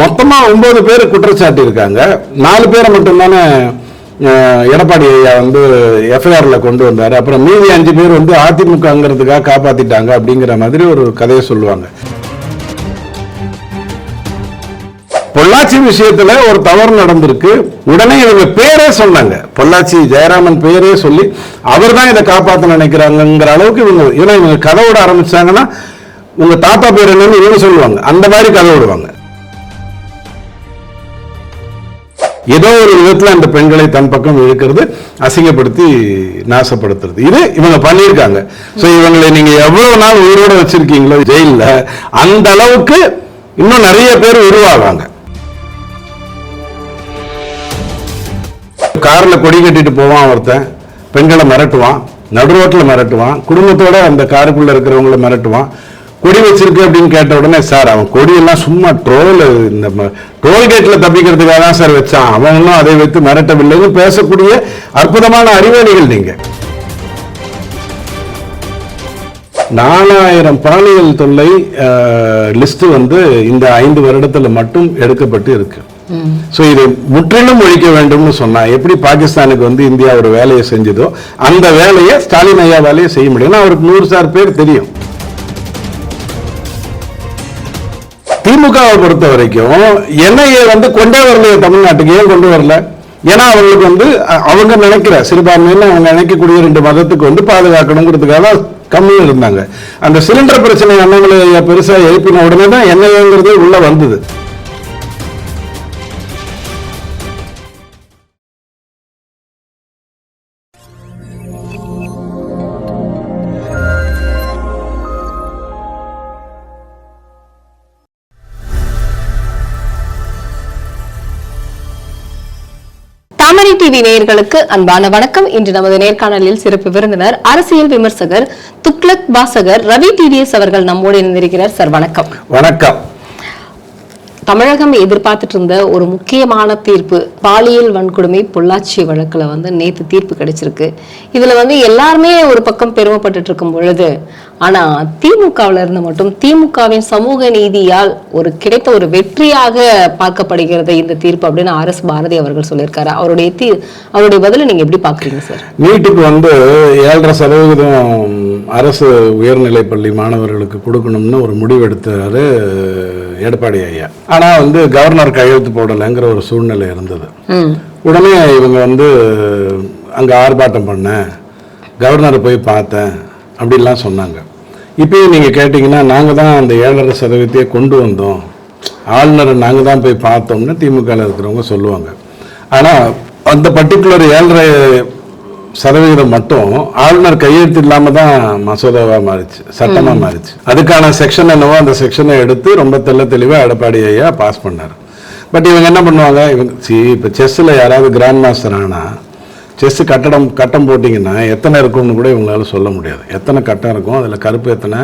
மொத்தமா ஒன்பது பேர் குற்றச்சாட்டு இருக்காங்க. நாலு பேரை மட்டும்தானே எடப்பாடி ஐயா வந்து எஃப்ஐஆர்ல கொண்டு வந்தார். அப்புறம் மீதி அஞ்சு பேர் வந்து அதிமுகங்கிறதுக்காக காப்பாத்திட்டாங்க அப்படிங்கிற மாதிரி ஒரு கதையை சொல்லுவாங்க. பொள்ளாச்சி விஷயத்துல ஒரு தவறு நடந்திருக்கு. உடனே இவங்க பேரே சொன்னாங்க. பொள்ளாச்சி ஜெயராமன் பேரே சொல்லி அவர் தான் இதை காப்பாற்ற நினைக்கிறாங்கங்கிற அளவுக்கு இவங்க ஏன்னா இவங்க கதை விட ஆரம்பிச்சாங்கன்னா உங்க தாத்தா பேர் என்னன்னு இவங்க சொல்லுவாங்க. அந்த மாதிரி கதை விடுவாங்க ஏதோ ஒரு விதத்துல அந்த பெண்களை தன் பக்கம் இழுக்கிறது அசிங்கப்படுத்தி நாசப்படுத்துறது. இது இவங்க பண்ணியிருக்காங்க. சோ இவங்களை நீங்க எவ்வளவு நாள் உயிரோடு வச்சிருக்கீங்களோ ஜெயிலில் அந்த அளவுக்கு இன்னும் நிறைய பேர் உருவாகாங்க. காரில் கொடி கட்டிட்டு போவான் ஒருத்தன் பெண்களை மிரட்டுவான் நடு ரோட்ல மிரட்டுவான் குடும்பத்தோட அந்த காருக்குள்ள இருக்கிறவங்கள மிரட்டுவான். கொடி வச்சிருக்கு அப்படின்னு கேட்ட உடனே சார் அவன் கொடியெல்லாம் சும்மா ட்ரோல் இந்த டோல்கேட்ல தப்பிக்கிறதுக்காக தான் சார் வச்சான். அவன் ஒன்றும் அதை வைத்து மிரட்டவில்லைன்னு பேசக்கூடிய அற்புதமான அறிவாளிகள் நீங்க. நாலாயிரம் பாலியல் தொல்லை லிஸ்ட் வந்து இந்த ஐந்து வருடத்துல மட்டும் எடுக்கப்பட்டு இருக்கு. சோ இதை முற்றிலும் ஒழிக்க வேண்டும்னு சொன்னா எப்படி பாகிஸ்தானுக்கு வந்து இந்தியா ஒரு வேலையை செஞ்சதோ அந்த வேலையை ஸ்டாலின் ஐயா வேலையை செய்ய முடியும். அவருக்கு நூறு சார் பேர் தெரியும். திமுகவை பொறுத்த வரைக்கும் என்ஐஏ வந்து கொண்டே வரலையே தமிழ்நாட்டுக்கு. ஏன் கொண்டு வரல? ஏன்னா அவங்களுக்கு வந்து அவங்க நினைக்கிற சிறுபான்மையில அவங்க நினைக்கக்கூடிய ரெண்டு மதத்துக்கு வந்து பாதுகாக்கணுங்கிறதுக்காக கம்மியும் இருந்தாங்க. அந்த சிலிண்டர் பிரச்சனை அண்ணாமலை பெருசாக எழுப்பின உடனே தான் என்ஐஏங்கிறது உள்ள வந்தது. தாமரை டிவி நேயர்களுக்கு அன்பான வணக்கம். இன்று நமது நேர்காணலில் சிறப்பு விருந்தினர் அரசியல் விமர்சகர் துக்ளக் வாசகர் ரவி டிடிஎஸ் அவர்கள் நம்மோடு இணைந்திருக்கிறார். சார் வணக்கம். வணக்கம். தமிழகம் எதிர்பார்த்துட்டு இருந்த ஒரு முக்கியமான தீர்ப்பு பாலியல் வன்கொடுமை பொள்ளாச்சி வழக்குல வந்து நேத்து தீர்ப்பு கிடைச்சிருக்கு. இதுல வந்து எல்லாருமே ஒரு பக்கம் பெருமைப்பட்டுட்டு இருக்கும் பொழுது ஆனா திமுகவுல இருந்து மட்டும் திமுகவின் சமூக நீதியால் ஒரு கிடைத்த ஒரு வெற்றியாக பார்க்கப்படுகிறது இந்த தீர்ப்பு அப்படின்னு ஆர் எஸ் பாரதி அவர்கள் சொல்லியிருக்காரு. அவருடைய தீ அவருடைய பதிலை நீங்க எப்படி பாக்குறீங்க சார்? நீட்டுக்கு வந்து ஏழரை சதவீதம் அரசு உயர்நிலைப் பள்ளி மாணவர்களுக்கு கொடுக்கணும்னு ஒரு முடிவு எடுத்தாரு எடப்பாடி ஐயா. ஆனா வந்து கவர்னர் கையெழுத்து போடலைங்கிற ஒரு சூழ்நிலை இருந்தது. உடனே இவங்க வந்து அங்க ஆர்ப்பாட்டம் பண்ணேன். கவர்னரை போய் பார்த்தேன். அப்படிலாம் சொன்னாங்க. இப்பயும் நீங்க கேட்டீங்கன்னா நாங்க தான் அந்த ஏழரை சதவீதத்தையே கொண்டு வந்தோம். ஆளுநரை நாங்க தான் போய் பார்த்தோம்னு திமுகவில் இருக்கிறவங்க சொல்லுவாங்க. ஆனா அந்த பர்டிகுலர் ஏழரை சதவிகிதம் மட்டும் ஆளுநர் கையெழுத்து இல்லாம தான் மசோதாவா மாறிச்சு சட்டமா மாறிச்சு. அதுக்கான செக்ஷன் என்னவோ அந்த செக்ஷனை எடுத்து ரொம்ப தெள்ள தெளிவா எடப்பாடி ஐயா பாஸ் பண்ணாரு. பட் இவங்க என்ன பண்ணுவாங்க? இவங்க சி இப்போ செஸ்ஸில் யாராவது கிராண்ட் மாஸ்டர் ஆனா செஸ் கட்டடம் கட்டம் போட்டிங்கன்னா எத்தனை இருக்கும்னு கூட இவங்களால சொல்ல முடியாது. எத்தனை கட்டம் இருக்கும் அதில் கருப்பு எத்தனை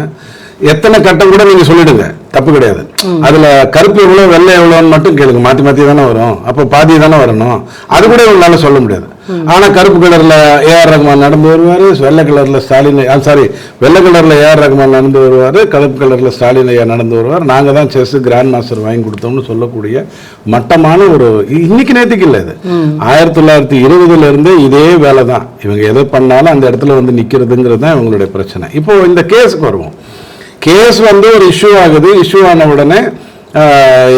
எத்தனை கட்டம் கூட நீங்க சொல்லிடுங்க. தப்பு கிடையாது. அதுல கருப்பு எவ்வளவு வெள்ளை எவ்வளோன்னு மட்டும் கேளுங்க. மாத்தி மாத்தி தானே வரும். அப்போ பாதி தானே வரணும். அது கூட இவங்களால சொல்ல முடியாது. ஆனா கருப்பு கலர்ல ஏஆர் ரகுமான் நடந்து வருவாரு வெள்ளை கலர்ல ஸ்டாலின் சாரி வெள்ளை கலர்ல ஏஆர் ரகுமான் நடந்து வருவாரு கருப்பு கலர்ல ஸ்டாலின் ஐயா நடந்து வருவார். நாங்க தான் செஸ் கிராண்ட் மாஸ்டர் வாங்கி கொடுத்தோம்னு சொல்லக்கூடிய மட்டமான ஒரு இன்னைக்கு நேத்துக்கு இல்லை இது. ஆயிரத்தி தொள்ளாயிரத்தி இருபதுல இருந்தே இதே வேலை தான் இவங்க எதை பண்ணாலும் அந்த இடத்துல வந்து நிக்கிறதுங்கிறது தான் இவங்களுடைய பிரச்சனை. இப்போ இந்த கேஸுக்கு வருவோம். கேஸ் வந்து ஒரு இஷ்யூ ஆகுது. இஷ்யூ ஆன உடனே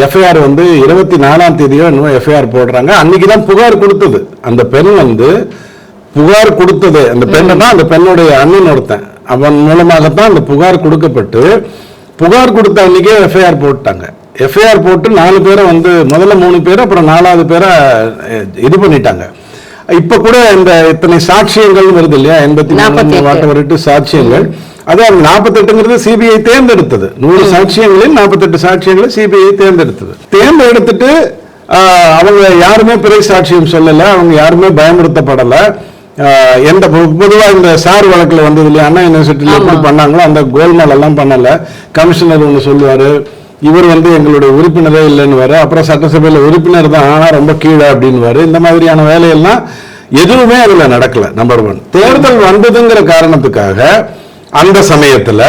எஃப்ஐஆர் வந்து இருபத்தி நாலாம் தேதியோ இன்னும் எஃப்ஐஆர் போடுறாங்க. அன்னைக்கு தான் புகார் கொடுத்தது. அந்த பெண் வந்து புகார் கொடுத்தது. அந்த பெண்ணை அந்த பெண்ணுடைய அண்ணன் ஒருத்தன். அவன் மூலமாகத்தான் அந்த புகார் கொடுக்கப்பட்டு புகார் கொடுத்த அன்னைக்கே எஃப்ஐஆர் போட்டாங்க. எஃப்ஐஆர் போட்டு நாலு பேரை வந்து முதல்ல மூணு பேர் அப்புறம் நாலாவது பேரை இது பண்ணிட்டாங்க. இப்ப கூட இந்த இத்தனை சாட்சியங்கள் வருது இல்லையா? எண்பத்தி நாற்பத்தி எட்டு. எட்டு சாட்சியங்கள். அதான் நாற்பத்தெட்டுங்கிறது சிபிஐ தேர்ந்தெடுத்தது. நூறு சாட்சியங்களில் நாற்பத்தெட்டு சாட்சியங்களை சிபிஐ தேர்ந்தெடுத்தது. தேர்ந்தெடுத்துட்டு அவங்க யாருமே பிறை சாட்சியம் சொல்லல அவங்க யாருமே பயமுறுத்தப்படல. எந்த பொ- பொதுவா இந்த சார் வழக்குல வந்தது இல்லையா அண்ணா யூனிவர்சிட்டியில் எப்படி பண்ணாங்களோ அந்த கோல்மால் எல்லாம் பண்ணல. கமிஷனர் ஒன்று சொல்லுவாரு இவர் வந்து எங்களுடைய உறுப்பினரே இல்லைன்னு வர அப்புறம் சட்டசபையில உறுப்பினர் தான் ஆனா ரொம்ப கீழே அப்படின்னு இந்த மாதிரியான வேலையெல்லாம் எதுவுமே அதுல நடக்கல நம்பர் ஒன் தேர்தல் வந்ததுங்கிற காரணத்துக்காக அந்த சமயத்துல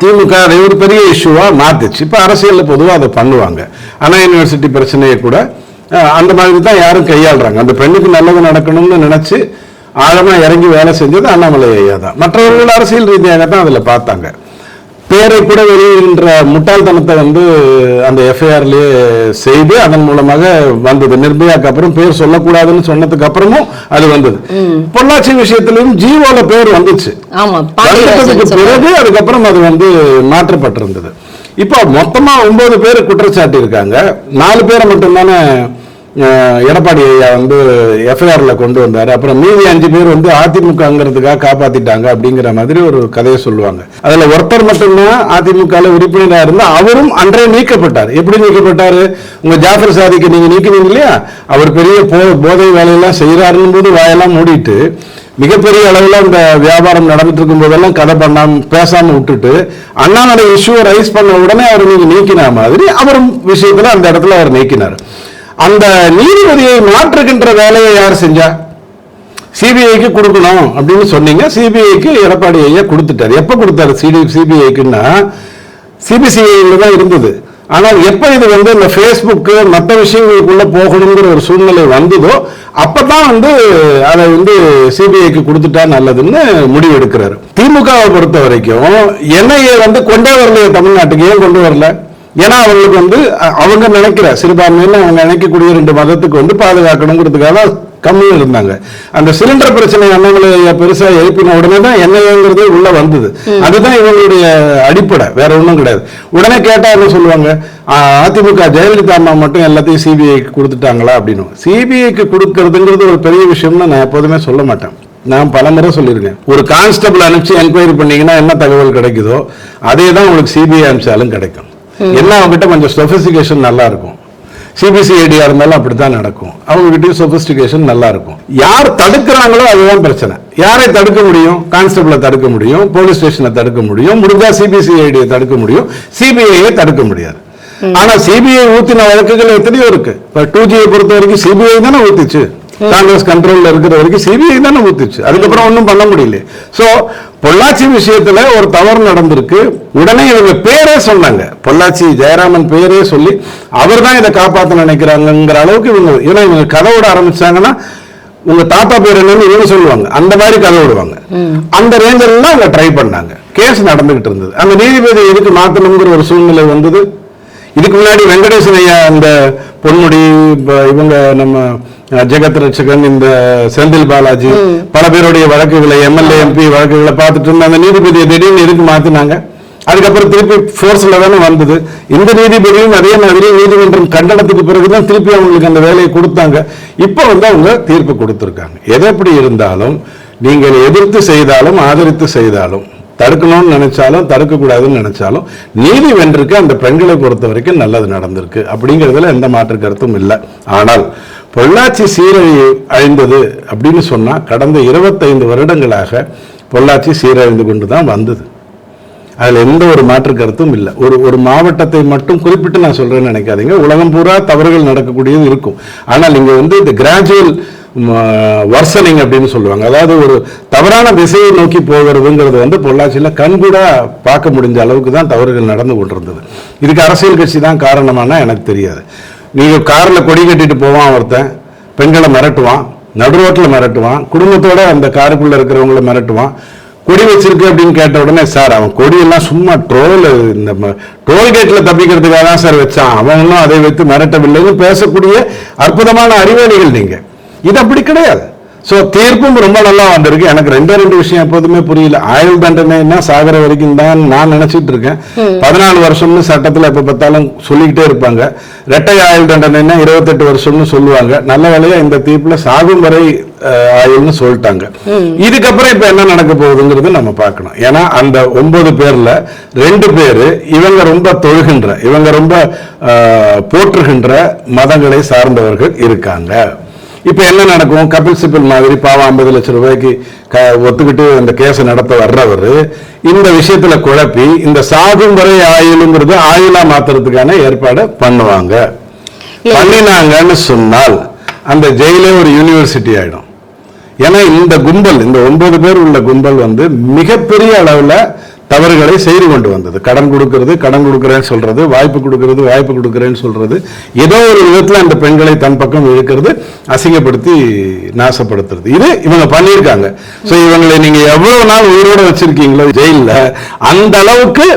திமுக அதை ஒரு பெரிய இஷ்யூவா மாத்துச்சு. இப்போ அரசியலில் பொதுவாக அதை பண்ணுவாங்க. அண்ணா யூனிவர்சிட்டி பிரச்சனையை கூட அந்த மாதிரி தான் யாரும் கையாளுறாங்க. அந்த பெண்ணுக்கு நல்லது நடக்கணும்னு நினச்சி ஆழமாக இறங்கி வேலை செஞ்சது அண்ணாமலை ஐயா தான். மற்றவர்கள் அரசியல் ரீதியாக தான் அதில் பார்த்தாங்க. பேரை கூட வெளியிடுகின்ற முட்டாள்தனத்தை வந்து அந்த எஃப்ஐஆர்லயே செய்து அதன் மூலமாக வந்தது. நிர்பயாக்கு அப்புறம் பேர் சொல்லக்கூடாதுன்னு சொன்னதுக்கு அப்புறமும் அது வந்தது. பொள்ளாச்சி விஷயத்திலும் ஜீவோல பேர் வந்துச்சு. பிறகு அதுக்கப்புறம் அது வந்து மாற்றப்பட்டிருந்தது. இப்போ மொத்தமா ஒன்பது பேர் குற்றச்சாட்டு இருக்காங்க நாலு பேரை மட்டும்தானே எடப்பாடி ஐயா வந்து எஃப்ஐஆரில் கொண்டு வந்தார். அப்புறம் மீதி அஞ்சு பேர் வந்து அதிமுகங்கிறதுக்காக காப்பாற்றிட்டாங்க அப்படிங்கிற மாதிரி ஒரு கதையை சொல்லுவாங்க. அதில் ஒருத்தர் மட்டும்தான் அதிமுகவில் உறுப்பினராக இருந்தால் அவரும் அன்றே நீக்கப்பட்டார். எப்படி நீக்கப்பட்டார்? உங்கள் ஜாஃபர் சாதிக்கு நீங்கள் நீக்கினீங்க இல்லையா? அவர் பெரிய போ- போதை வேலையெல்லாம் செய்கிறாருன்னு போது வாயெல்லாம் மூடிட்டு மிகப்பெரிய அளவில் அந்த வியாபாரம் நடந்துட்டு இருக்கும் போதெல்லாம் கதை பண்ணாம பேசாம விட்டுட்டு அண்ணாமலை இஷ்யூவை ரைஸ் பண்ண உடனே அவர் நீங்க நீக்கின மாதிரி அவர் விஷயத்துல அந்த இடத்துல அவர் நீக்கினார். அந்த நீதிபதியை மாற்றுகின்ற வேலையை யார் செஞ்சா? சிபிஐக்கு கொடுக்கணும் அப்படின்னு சொன்னீங்க. சிபிஐக்கு எடப்பாடி ஐயா கொடுத்துட்டாரு. எப்போ கொடுத்தாரு? சிடி சிபிஐக்குன்னா சிபிசிஐயில் தான் இருந்தது. ஆனால் எப்போ இது வந்து இந்த ஃபேஸ்புக்கு மற்ற விஷயங்களுக்குள்ள போகணுங்கிற ஒரு சூழ்நிலை வந்ததோ அப்போ தான் வந்து அதை வந்து சிபிஐக்கு கொடுத்துட்டா நல்லதுன்னு முடிவு எடுக்கிறாரு திமுகவை பொறுத்த வரைக்கும் என்ஐஏ வந்து கொண்டே வரலையே தமிழ்நாட்டுக்கு. ஏன் கொண்டு வரல? ஏன்னா அவங்களுக்கு வந்து அவங்க நினைக்கிற சிறுபான்மையில அவங்க நினைக்கக்கூடிய ரெண்டு மதத்துக்கு வந்து பாதுகாக்கணுங்கிறதுக்காக கம்மியும் இருந்தாங்க. அந்த சிலிண்டர் பிரச்சனை அண்ணாமலை பெருசா எழுப்பின உடனே தான் எண்ணெய்ங்கிறது உள்ள வந்தது. அதுதான் இவங்களுடைய அடிப்படை வேற ஒண்ணும் கிடையாது. உடனே கேட்டா என்ன சொல்லுவாங்க? அதிமுக ஜெயலலிதா அம்மா மட்டும் எல்லாத்தையும் சிபிஐக்கு கொடுத்துட்டாங்களா அப்படின்னு. சிபிஐக்கு கொடுக்கறதுங்கிறது ஒரு பெரிய விஷயம்னு நான் எப்போதுமே சொல்ல மாட்டேன். நான் பலமுறை சொல்லியிருக்கேன். ஒரு கான்ஸ்டபிள் அனுப்பிச்சு என்கொயரி பண்ணீங்கன்னா என்ன தகவல் கிடைக்குதோ அதே தான் உங்களுக்கு சிபிஐ அனுப்பிச்சாலும் கிடைக்கும். என்ன அவங்ககிட்ட கொஞ்சம் சொபிஸ்டிகேஷன் நல்லா இருக்கும் சிபிசிஐடியா இருந்தாலும் அப்படித்தான் நடக்கும். அவங்க கிட்டயும் சொபிஸ்டிகேஷன் நல்லா இருக்கும் யார் தடுக்கிறாங்களோ அதுதான் பிரச்சனை. யாரை தடுக்க முடியும்? கான்ஸ்டபிளை தடுக்க முடியும். போலீஸ் ஸ்டேஷனை தடுக்க முடியும். முடிஞ்சா சிபிசிஐடியை தடுக்க முடியும். சிபிஐயை தடுக்க முடியாது. ஆனா சிபிஐ ஊத்தின வழக்குகள் எத்தனையோ இருக்கு. இப்ப டூ ஜியை பொறுத்த வரைக்கும் சிபிஐ தானே ஊத்திச்சு. காங்கிரஸ் கண்ட்ரோல்ல இருக்கிற வரைக்கும் சிபிஐ தானே ஊத்துச்சு. அதுக்கப்புறம் ஒன்றும் பண்ண முடியல. சோ பொள்ளாச்சி விஷயத்துல ஒரு தவறு நடந்திருக்கு. உடனே இவங்க பேரே சொன்னாங்க. பொள்ளாச்சி ஜெயராமன் பேரே சொல்லி அவர் தான் இதை காப்பாற்ற நினைக்கிறாங்கங்கிற அளவுக்கு இவங்க ஏன்னா இவங்க கதை விட ஆரம்பிச்சாங்கன்னா உங்க தாத்தா பேர் என்னன்னு இவங்க சொல்லுவாங்க. அந்த மாதிரி கதை விடுவாங்க அந்த ரேஞ்சர்ல அவங்க ட்ரை பண்ணாங்க. கேஸ் நடந்துகிட்டு இருந்தது. அந்த நீதிபதி எதுக்கு மாத்தணுங்கிற ஒரு சூழ்நிலை வந்தது. இதுக்கு முன்னாடி வெங்கடேசன் ஐயா இந்த பொன்முடி இவங்க நம்ம ஜெகத் ரட்சகன் இந்த செந்தில் பாலாஜி பல பேருடைய வழக்குகளை எம்எல்ஏ எம்பி வழக்குகளை பார்த்துட்டு இருந்த அந்த நீதிபதியை திடீர்னு எதுக்கு மாத்தினாங்க? அதுக்கப்புறம் திருப்பி ஃபோர்ஸ்ல தானே வந்தது. இந்த நீதிபதியும் அதே மாதிரி நீதிமன்றம் கண்டனத்துக்கு பிறகுதான் திருப்பி அவங்களுக்கு அந்த வேலையை கொடுத்தாங்க. இப்போ வந்து அவங்க தீர்ப்பு கொடுத்துருக்காங்க. எது எப்படி இருந்தாலும் நீங்கள் எதிர்த்து செய்தாலும் ஆதரித்து செய்தாலும் தடுக்கணும்னு நினைச்சாலும் தடுக்க கூடாதுன்னு நினைச்சாலும் நீதி வென்றிருக்கு அந்த பெண்களை பொறுத்த வரைக்கும் நல்லது நடந்திருக்கு. அப்படிங்கிறதுல எந்த மாற்று கருத்தும் இல்லை. ஆனால் பொள்ளாச்சி சீரழி அழிந்தது அப்படின்னு சொன்னால் கடந்த இருபத்தைந்து வருடங்களாக பொள்ளாச்சி சீரழிந்து கொண்டு தான் வந்தது. அதில் எந்த ஒரு மாற்று கருத்தும் இல்லை. ஒரு ஒரு மாவட்டத்தை மட்டும் குறிப்பிட்டு நான் சொல்கிறேன்னு நினைக்காதீங்க. உலகம் பூரா தவறுகள் நடக்கக்கூடியது இருக்கும். ஆனால் இங்கே வந்து இந்த கிராஜுவல் வர்சனிங் அப்படின்னு சொல்லுவாங்க. அதாவது ஒரு தவறான திசையை நோக்கி போகிறதுங்கிறது வந்து பொள்ளாச்சியில் கண்கூடா பார்க்க முடிஞ்ச அளவுக்கு தான் தவறுகள் நடந்து கொண்டிருந்தது. இதுக்கு அரசியல் கட்சி தான் காரணமானா எனக்கு தெரியாது. நீங்கள் காரில் கொடி கட்டிட்டு போவான் ஒருத்தன் பெண்களை மிரட்டுவான் நடு ரோட்டில் மிரட்டுவான் குடும்பத்தோட அந்த காருக்குள்ளே இருக்கிறவங்கள மிரட்டுவான். கொடி வச்சிருக்கு அப்படின்னு கேட்ட உடனே சார் அவன் கொடியெல்லாம் சும்மா ட்ரோல் இந்த டோல்கேட்டில் தப்பிக்கிறதுக்காக தான் சார் வச்சான். அவன் ஒன்றும் அதை வைத்து மிரட்டவில்லைன்னு பேசக்கூடிய அற்புதமான அறிவாளிகள் நீங்கள் இது அப்படி கிடையாது. சோ தீர்ப்பும் ரொம்ப நல்லா வந்திருக்கு. எனக்கு ரெண்டே ரெண்டு விஷயம் எப்போதுமே புரியல. ஆயுள் தண்டனைன்னா சாகர வரைக்கும் தான் நான் நினைச்சிட்டு இருக்கேன். பதினாலு வருஷம்னு சட்டத்துல எப்ப பார்த்தாலும் சொல்லிக்கிட்டே இருப்பாங்க. ரெட்டை ஆயுள் தண்டனைன்னா இருபத்தெட்டு வருஷம்னு சொல்லுவாங்க. நல்ல வேலையா இந்த தீர்ப்புல சாகும் வரை ஆயுள்னு சொல்லிட்டாங்க. இதுக்கப்புறம் இப்ப என்ன நடக்க போகுதுங்கிறது நம்ம பார்க்கணும். ஏன்னா அந்த ஒன்பது பேர்ல ரெண்டு பேரு இவங்க ரொம்ப தொழுகின்ற இவங்க ரொம்ப போற்றுகின்ற மதங்களை சார்ந்தவர்கள் இருக்காங்க. இப்ப என்ன நடக்கும்? கபில் சிபில் மாதிரி பாவம் ஐம்பது லட்சம் ரூபாய்க்கு க- ஒத்துக்கிட்டு அந்த கேஸை நடத்த வர்றவர் இந்த விஷயத்துல குழப்பி இந்த சாகும் வரை ஆயுளுங்கிறது ஆயுளா மாத்துறதுக்கான ஏற்பாடு பண்ணுவாங்க. பண்ணினாங்கன்னு சொன்னால் அந்த ஜெயிலே ஒரு யூனிவர்சிட்டி ஆயிடும். ஏன்னா இந்த கும்பல் இந்த ஒன்பது பேர் உள்ள கும்பல் வந்து மிகப்பெரிய அளவுல தவறுகளை செய்து கொண்டு வந்தது. கடன் கொடுக்கிறது கடன் கொடுக்குறேன்னு சொல்றது வாய்ப்பு கொடுக்கிறது வாய்ப்பு கொடுக்குறேன்னு சொல்றது. ஏதோ ஒரு விதத்தில் அந்த பெண்களை தன் பக்கம் இழுக்கிறது அசிங்கப்படுத்தி நாசப்படுத்துறது. இது இவங்க பண்ணியிருக்காங்க. ஸோ இவங்களை நீங்க எவ்வளவு நாள் உயிரோட வச்சிருக்கீங்களோ ஜெயிலில் அந்த அளவுக்கு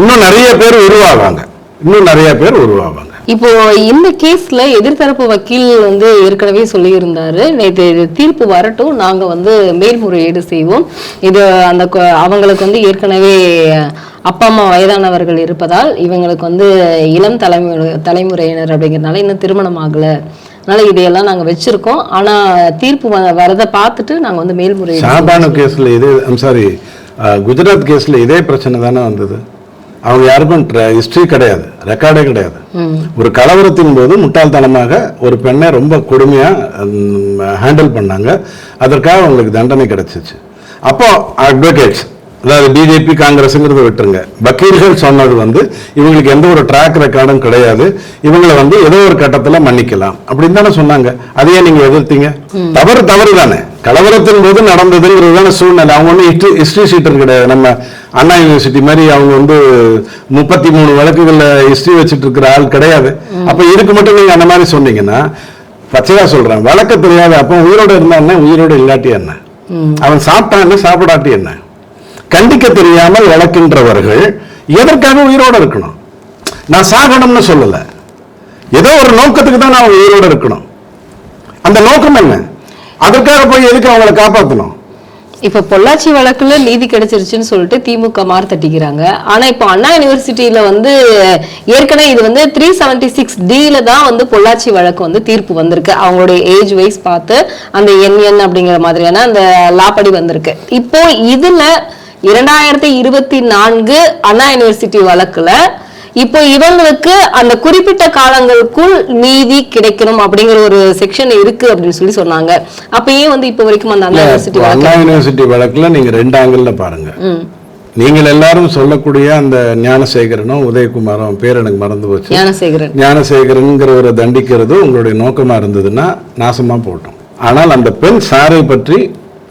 இன்னும் நிறைய பேர் உருவாவாங்க. இன்னும் நிறைய பேர் உருவாவாங்க. இப்போ இந்த கேஸ்ல எதிர்த்தரப்பு வக்கீல் வந்து ஏற்கனவே சொல்லியிருந்தாரு. நேற்று இது தீர்ப்பு வரட்டும். நாங்க வந்து மேல்முறையீடு செய்வோம். இது அந்த அவங்களுக்கு வந்து ஏற்கனவே அப்பா அம்மா வயதானவர்கள் இருப்பதால் இவங்களுக்கு வந்து இளம் தலைமுறை தலைமுறையினர் அப்படிங்கிறதுனால இன்னும் திருமணம் ஆகல. அதனால இதையெல்லாம் நாங்க வச்சிருக்கோம். ஆனா தீர்ப்பு வரதை பார்த்துட்டு நாங்க வந்து மேல்முறையீடு ஷாபானு கேஸ்ல இதே ஐம் சாரி குஜராத் கேஸ்ல இதே பிரச்சனை தானே வந்தது? அவங்க யாருக்கும் ஹிஸ்டரி கிடையாது. ரெக்கார்டே கிடையாது. ஒரு கலவரத்தின் போது முட்டாள்தனமாக ஒரு பெண்ணை ரொம்ப கொடுமையா ஹேண்டில் பண்ணாங்க. அதற்காக அவங்களுக்கு தண்டனை கிடைச்சிச்சு. அப்போ அட்வொகேட்ஸ் அதாவது பிஜேபி காங்கிரஸுங்கிறத விட்டுருங்க. வக்கீல்கள் சொன்னது வந்து இவங்களுக்கு எந்த ஒரு ட்ராக் ரெக்கார்டும் கிடையாது. இவங்களை வந்து ஏதோ ஒரு கட்டத்துல மன்னிக்கலாம். அப்படின்னு தானே சொன்னாங்க. அதையே நீங்க எதிர்த்தீங்க? தவறு தவறு தானே கலவரத்தின் போது நடந்ததுங்கிறது தானே சூழ்நிலை. அவங்க ஒன்றும் ஹிஸ்டரி சீட்டர் கிடையாது. நம்ம அண்ணா யூனிவர்சிட்டி மாதிரி அவங்க வந்து முப்பத்தி மூணு வழக்குகள்ல ஹிஸ்டரி வச்சுட்டு இருக்கிற ஆள் கிடையாது. அப்ப இதுக்கு மட்டும் நீங்க அந்த மாதிரி சொன்னீங்கன்னா பச்சையா சொல்றேன். வழக்க தெரியாத. அப்ப உயிரோட இருந்தா என்ன? உயிரோட இல்லாட்டி என்ன? அவன் சாப்பிட்டான் என்ன? சாப்பிடாட்டி என்ன? கண்டிக்க தெரியாமல் வளர்க்கின்றவர்கள் எதற்காக உயிரோட இருக்கணும்? நான் சாகணும்னு சொல்லல. ஏதோ ஒரு நோக்கத்துக்கு தான் நான் உயிரோட இருக்கணும். அந்த நோக்கம் என்ன? அதற்காக போய் எதுக்கு அவங்களை காப்பாற்றணும் இப்ப பொள்ளாச்சி வழக்குல நீதி கிடைச்சிருச்சுன்னு சொல்லிட்டு திமுக மார் தட்டிக்கிறாங்க. ஆனா இப்போ அண்ணா யூனிவர்சிட்டியில வந்து ஏற்கனவே இது வந்து த்ரீ செவன்டி சிக்ஸ் டில தான் வந்து பொள்ளாச்சி வழக்கு வந்து தீர்ப்பு வந்திருக்கு. அவங்களுடைய ஏஜ் வைஸ் பார்த்து அந்த என்என் அப்படிங்கிற மாதிரியான அந்த லாப்படி வந்திருக்கு. இப்போ இதுல இரண்டாயிரத்தி இருபத்தி நான்கு அண்ணா யூனிவர்சிட்டி வழக்குல இப்போ இவங்களுக்கு அந்த குறிப்பிட்ட காலங்களுக்குள் நீதி கிடைக்கணும் அப்படிங்கிற ஒரு செக்ஷன் இருக்கு அப்படின்னு சொல்லி சொன்னாங்க. அப்ப ஏன் வந்து இப்போ வரைக்கும் அந்த அண்ணா யூனிவர்சிட்டி அண்ணா யூனிவர்சிட்டி வழக்குல நீங்க ரெண்டு ஆங்கிள் பாருங்க. நீங்கள் எல்லாரும் சொல்லக்கூடிய அந்த ஞானசேகரனும் உதயகுமாரும் பேர் எனக்கு மறந்து போச்சு. ஞானசேகரன். ஞானசேகரன்கிறவரை தண்டிக்கிறது உங்களுடைய நோக்கமா இருந்ததுன்னா நாசமா போட்டோம். ஆனால் அந்த பெண் சாரை பற்றி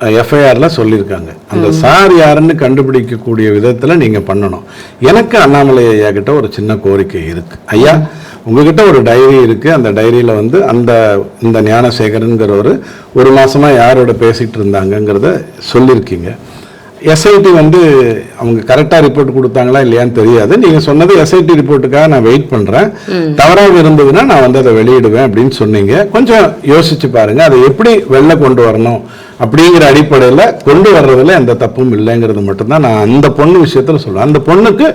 எஃப்ஐஆர்ல சொல்லியிருக்காங்க. அந்த சார் யாருன்னு கண்டுபிடிக்கக்கூடிய விதத்துல நீங்க பண்ணணும். எனக்கு அண்ணாமலை ஐயா கிட்ட ஒரு சின்ன கோரிக்கை இருக்கு. ஐயா உங்ககிட்ட ஒரு டைரி இருக்கு. அந்த டைரியில வந்து அந்த இந்த ஞானசேகரன்கிறவர் ஒரு மாசமா யாரோட பேசிட்டு இருந்தாங்கங்கிறத சொல்லியிருக்கீங்க. எஸ்ஐடி வந்து அவங்க கரெக்டா ரிப்போர்ட் கொடுத்தாங்களா இல்லையான்னு தெரியாது. நீங்க சொன்னது எஸ்ஐடி ரிப்போர்ட்டுக்காக நான் வெயிட் பண்றேன். தவறாக இருந்ததுன்னா நான் வந்து அதை வெளியிடுவேன் அப்படின்னு சொன்னீங்க. கொஞ்சம் யோசிச்சு பாருங்க அதை எப்படி வெளில கொண்டு வரணும் அப்படிங்கிற அடிப்படையில் கொண்டு வர்றதுல எந்த தப்பும் இல்லைங்கிறது மட்டும்தான் நான் அந்த பொண்ணு விஷயத்துல சொல்றேன். அந்த பொண்ணுக்கு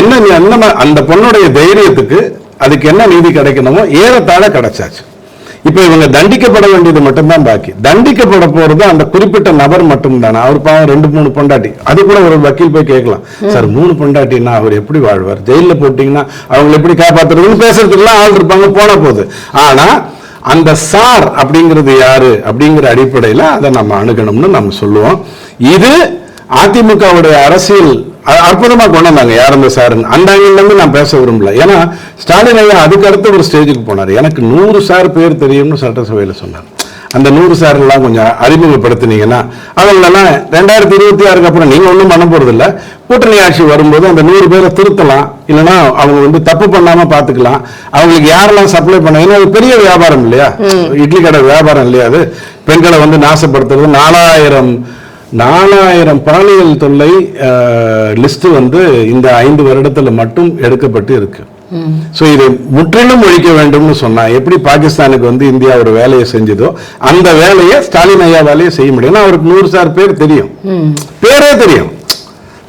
என்ன அந்த பொண்ணுடைய தைரியத்துக்கு அதுக்கு என்ன நீதி கிடைக்கணுமோ ஏறத்தாழ கிடைச்சாச்சு. இப்ப இவங்க தண்டிக்கப்பட வேண்டியது மட்டும்தான் பாக்கி. தண்டிக்கப்பட போறது அந்த குறிப்பிட்ட நபர் மட்டும்தானே? அவர் பாவம் ரெண்டு மூணு பொண்டாட்டி. அது கூட ஒரு வக்கீல் போய் கேட்கலாம். சார் மூணு பொண்டாட்டின்னா அவர் எப்படி வாழ்வார்? ஜெயில போட்டீங்கன்னா அவங்களை எப்படி காப்பாத்துறதுன்னு பேசுறதுக்குலாம் ஆள் இருப்பாங்க போன போது. ஆனா அந்த சார் அப்படிங்கிறது யாரு அப்படிங்கிற அடிப்படையில அதை நம்ம அணுகணும்னு நம்ம சொல்லுவோம். இது அதிமுகவுடைய அரசியல் அ- அற்புதமா கொண்டு வந்தாங்க யார் அந்த சாருன்னு அந்த இருந்து நான் பேச விரும்பல. ஏன்னா ஸ்டாலின் ஐயா அதுக்கு அடுத்து ஒரு ஸ்டேஜுக்கு போனார். எனக்கு நூறு சார் பேர் தெரியும்னு சட்டசபையில சொன்னார். அந்த நூறு சார் எல்லாம் கொஞ்சம் அறிமுகப்படுத்தினீங்கன்னா அவங்களெல்லாம் ரெண்டாயிரத்தி இருபத்தி ஆறுக்கு அப்புறம் நீங்க ஒன்றும் பண்ண போறது இல்ல கூட்டணி ஆட்சி வரும்போது அந்த நூறு பேரை திருத்தலாம். இல்லைன்னா அவங்க வந்து தப்பு பண்ணாம பாத்துக்கலாம். அவங்களுக்கு யாரெல்லாம் சப்ளை பண்ண அது பெரிய வியாபாரம் இல்லையா? இட்லி கடை வியாபாரம் இல்லையா அது? பெண்களை வந்து நாசப்படுத்துறது நாலாயிரம் நாலாயிரம் பாலியல் தொல்லை லிஸ்ட் வந்து இந்த ஐந்து வருடத்துல மட்டும் எடுக்கப்பட்டு இருக்கு. சோ இது முற்றிலும் ஒழிக்க வேண்டும்னு சொன்னா எப்படி பாகிஸ்தானுக்கு வந்து இந்தியா ஒரு வேலையை செஞ்சதோ அந்த வேலையை ஸ்டாலின் ஐயாவாலேயே செய்ய முடியும். அவருக்கு நூறு சார் பேர் தெரியும். பேரே தெரியும்.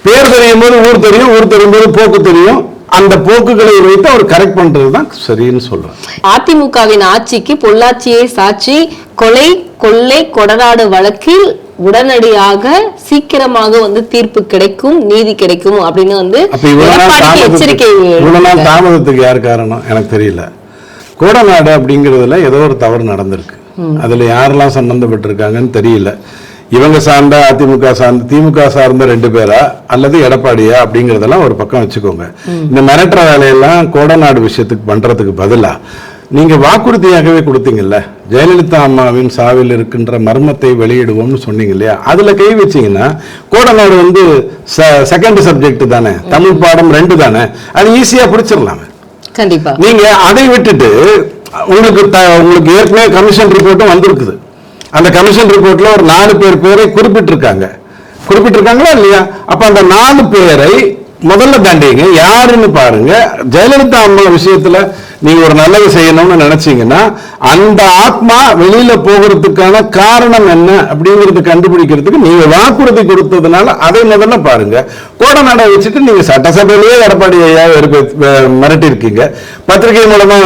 பேர் தெரியும் போது ஊர் தெரியும் ஊர் தெரியும் போது போக்கு தெரியும். அந்த போக்குகளை வைத்து அவர் கரெக்ட் பண்றது தான் சரின்னு சொல்றேன் அதிமுகவின் ஆட்சிக்கு பொள்ளாச்சியை சாட்சி கொலை கொள்ளை கொடநாடு வழக்கில் உடனடியாக சீக்கிரமாக வந்து தீர்ப்பு கிடைக்கும் நீதி கிடைக்கும் அப்படின்னு வந்து எச்சரிக்கை தாமதத்துக்கு யார் காரணம்? எனக்கு தெரியல. கோடநாடு அப்படிங்கிறதுல ஏதோ ஒரு தவறு நடந்திருக்கு. அதுல யாரெல்லாம் சம்பந்தப்பட்டிருக்காங்கன்னு தெரியல. இவங்க சார்ந்த அதிமுக சார்ந்த திமுக சார்ந்த ரெண்டு பேரா? அல்லது எடப்பாடியா? அப்படிங்கறதெல்லாம் ஒரு பக்கம் வச்சுக்கோங்க. இந்த மிரட்டுற வேலையெல்லாம் கோடநாடு விஷயத்துக்கு பண்றதுக்கு பதிலா? நீங்க வாக்குறுதியாகவே கொடுத்தீங்கல்ல ஜெயலலிதா அம்மாவின் சாவில் இருக்கின்ற மர்மத்தை வெளியிடுவோம்னு சொன்னீங்க இல்லையா? அதுல கை வச்சீங்கன்னா கோடநாடு வந்து செகண்ட் சப்ஜெக்ட் தானே தமிழ் பாடம் ரெண்டு தானே அது ஈஸியா பிடிச்சிடலாமே கண்டிப்பா. நீங்க அதை விட்டுட்டு உங்களுக்கு த- உங்களுக்கு ஏற்கனவே கமிஷன் ரிப்போர்ட்டும் வந்திருக்குது. அந்த கமிஷன் ரிப்போர்ட்ல ஒரு நாலு பேர் பேரை குறிப்பிட்டிருக்காங்க. குறிப்பிட்டிருக்காங்களா இல்லையா? அப்ப அந்த நாலு பேரை முதல்ல தண்டிங்க யாருன்னு பாருங்க. ஜெயலலிதா அம்மா விஷயத்துல நீங்க ஒரு நல்லது செய்யணும்னு நினைச்சீங்கன்னா அந்த ஆத்மா வெளியில போகிறதுக்கான காரணம் என்ன அப்படிங்கறது கண்டுபிடிக்கிறதுக்கு நீங்க வாக்குறுதி கொடுத்ததுனால அதை முதல்ல பாருங்க. கோடநாடை வச்சுட்டு நீங்க சட்டசபையிலேயே எடப்பாடி ஐயா மிரட்டி இருக்கீங்க பத்திரிகை மூலமா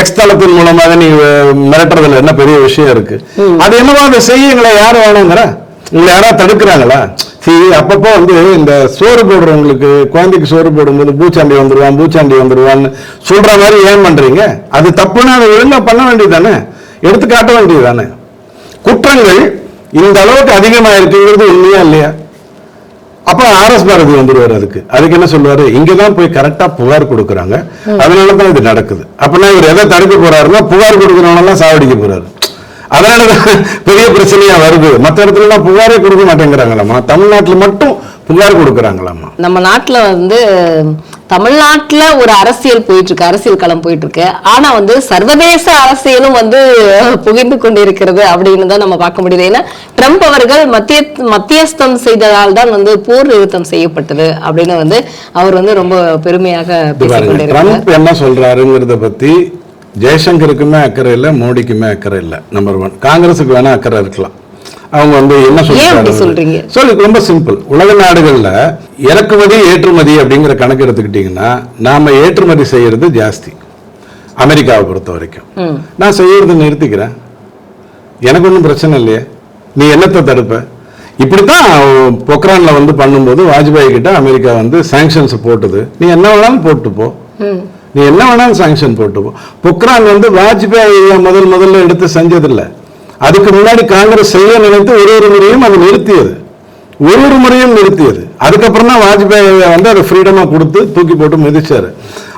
எக்ஸ் தளத்தின் மூலமாக நீங்க மிரட்டுறதுல என்ன பெரிய விஷயம் இருக்கு. அது என்னவோ அதை செய்யுங்களேன் யார் வேணுங்கிற? உங்களை யாராவது தடுக்கிறாங்களா? சரி அப்பப்போ வந்து இந்த சோறு போடுறவங்களுக்கு குழந்தைக்கு சோறு போடும்போது பூச்சாண்டி வந்துருவான் பூச்சாண்டி வந்துருவான்னு சொல்ற மாதிரி ஏன் பண்றீங்க? அது தப்புன்னா அதை ஒழுங்கா பண்ண வேண்டியதானே எடுத்து காட்ட வேண்டியதானே குற்றங்கள் இந்த அளவுக்கு அதிகமா இருக்குங்கிறது உண்மையா இல்லையா? அப்ப ஆர்எஸ் பாரதி வந்துருவாரு அதுக்கு. அதுக்கு என்ன சொல்லுவாரு? இங்கதான் போய் கரெக்டா புகார் கொடுக்கறாங்க. அதனால தான் இது நடக்குது. அப்படின்னா இவர் எதை தடுக்க போறாருன்னா புகார் கொடுக்கறவனெல்லாம் சாவடிக்க போறாரு. அதனாலதான் பெரிய பிரச்சனையா வருது. மத்த இடத்துல புகாரே கொடுக்க மாட்டேங்கிறாங்களாமா தமிழ்நாட்டுல மட்டும் புகார் கொடுக்கறாங்களாமா நம்ம நாட்டுல வந்து தமிழ்நாட்டுல ஒரு அரசியல் போயிட்டு இருக்கு அரசியல் களம் போயிட்டு இருக்கு ஆனா வந்து சர்வதேச அரசியலும் வந்து புகிந்து கொண்டிருக்கிறது அப்படின்னு தான் நம்ம பார்க்க முடியுது. ஏன்னா ட்ரம்ப் அவர்கள் மத்திய மத்தியஸ்தம் செய்ததால் தான் வந்து போர் நிறுத்தம் செய்யப்பட்டது அப்படின்னு வந்து அவர் வந்து ரொம்ப பெருமையாக இது பேசிக் பாருங்க கொண்டிருக்கிறார். ட்ரம்ப் என்ன சொல்றாருங்கிறத பத்தி ஜெய்சங்கருக்குமே அக்கறை இல்லை மோடிக்குமே அக்கறை இல்லை. நம்பர் ஒன் காங்கிரஸுக்கு வேணா அக்கறை இருக்கலாம். அவங்க வந்து என்ன சொல்றாங்க? சொல்லி ரொம்ப சிம்பிள் உலக நாடுகள்ல இறக்குமதி ஏற்றுமதி அப்படிங்கிற கணக்கு எடுத்துக்கிட்டீங்கன்னா நாம ஏற்றுமதி செய்யறது ஜாஸ்தி. அமெரிக்காவை பொறுத்த வரைக்கும். நான் செய்யறது நிறுத்திக்கிறேன். எனக்கு ஒன்றும் பிரச்சனை இல்லையே. நீ என்னத்தை தடுப்ப? இப்படித்தான் பொக்ரான்ல வந்து பண்ணும்போது வாஜ்பாய் கிட்ட அமெரிக்கா வந்து சாங்ஷன்ஸ் போட்டது. நீ என்ன வேணாலும் போட்டு போ. நீ என்ன வேணாலும் சாங்ஷன் போட்டுப்போம் பொக்ரான் வந்து வாஜ்பாய் ஐயா முதல் முதல்ல எடுத்து செஞ்சதில்லை. அதுக்கு முன்னாடி காங்கிரஸ் செய்ய நினைத்து ஒரு ஒரு முறையும் அது நிறுத்தியது. ஒரு ஒரு முறையும் நிறுத்தியது. அதுக்கப்புறம் தான் வாஜ்பாய் ஐயா வந்து அதை ஃப்ரீடமா கொடுத்து தூக்கி போட்டு மிதிச்சாரு.